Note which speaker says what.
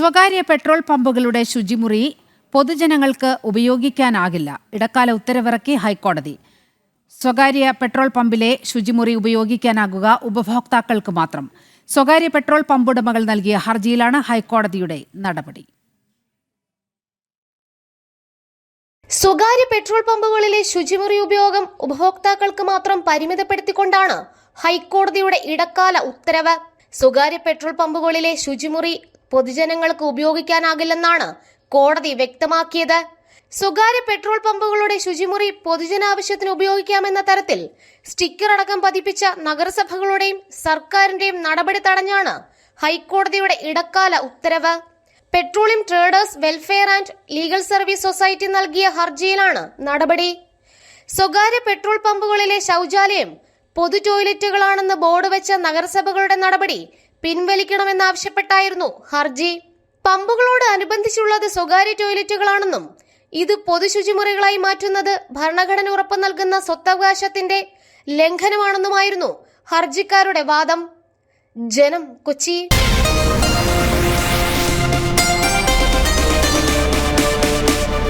Speaker 1: സ്വകാര്യ പെട്രോൾ പമ്പുകളുടെ ശുചിമുറി പൊതുജനങ്ങൾക്ക് ഉപയോഗിക്കാനാകില്ല. ഇടക്കാല ഉത്തരവിറക്കി ഹൈക്കോടതി. സ്വകാര്യ പെട്രോൾ പമ്പിലെ ശുചിമുറി ഉപയോഗിക്കാനാകുക ഉപഭോക്താക്കൾക്ക് മാത്രം. സ്വകാര്യ പെട്രോൾ പമ്പുടമകൾ നൽകിയ ഹർജിയിലാണ് ഹൈക്കോടതിയുടെ നടപടി.
Speaker 2: സ്വകാര്യ പെട്രോൾ പമ്പുകളിലെ ശുചിമുറി ഉപയോഗം ഉപഭോക്താക്കൾക്ക് മാത്രം പരിമിതപ്പെടുത്തിക്കൊണ്ടാണ് ഹൈക്കോടതിയുടെ ഇടക്കാല ഉത്തരവ്. സ്വകാര്യ പെട്രോൾ പമ്പുകളിലെ ശുചിമുറി പൊതുജനങ്ങൾക്ക് ഉപയോഗിക്കാനാകില്ലെന്നാണ് കോടതി വ്യക്തമാക്കിയത്. സ്വകാര്യ പെട്രോൾ പമ്പുകളുടെ ശുചിമുറി പൊതുജനാവശ്യത്തിന് ഉപയോഗിക്കാമെന്ന തരത്തിൽ സ്റ്റിക്കർ അടക്കം പതിപ്പിച്ച നഗരസഭകളുടെയും സർക്കാരിന്റെയും നടപടി തടഞ്ഞാണ് ഹൈക്കോടതിയുടെ ഇടക്കാല ഉത്തരവ്. Petroleum traders welfare and legal service society നൽകിയ ഹർജിയിലാണ് നടപടി. സ്വകാര്യ പെട്രോൾ പമ്പുകളിലെ ശൗചാലയം പൊതു ടോയ്ലറ്റുകളാണെന്ന് ബോർഡ് വെച്ച നഗരസഭകളുടെ നടപടി പിൻവലിക്കണമെന്നാവശ്യപ്പെട്ടായിരുന്നു ഹർജി. പമ്പുകളോട് അനുബന്ധിച്ചുള്ളത് സ്വകാര്യ ടോയ്ലറ്റുകളാണെന്നും ഇത് പൊതുശുചിമുറികളായി മാറ്റുന്നത് ഭരണഘടന ഉറപ്പു നൽകുന്ന സ്വത്തവകാശത്തിന്റെ ലംഘനമാണെന്നുമായിരുന്നു ഹർജിക്കാരുടെ വാദം. ജനം കൊച്ചി.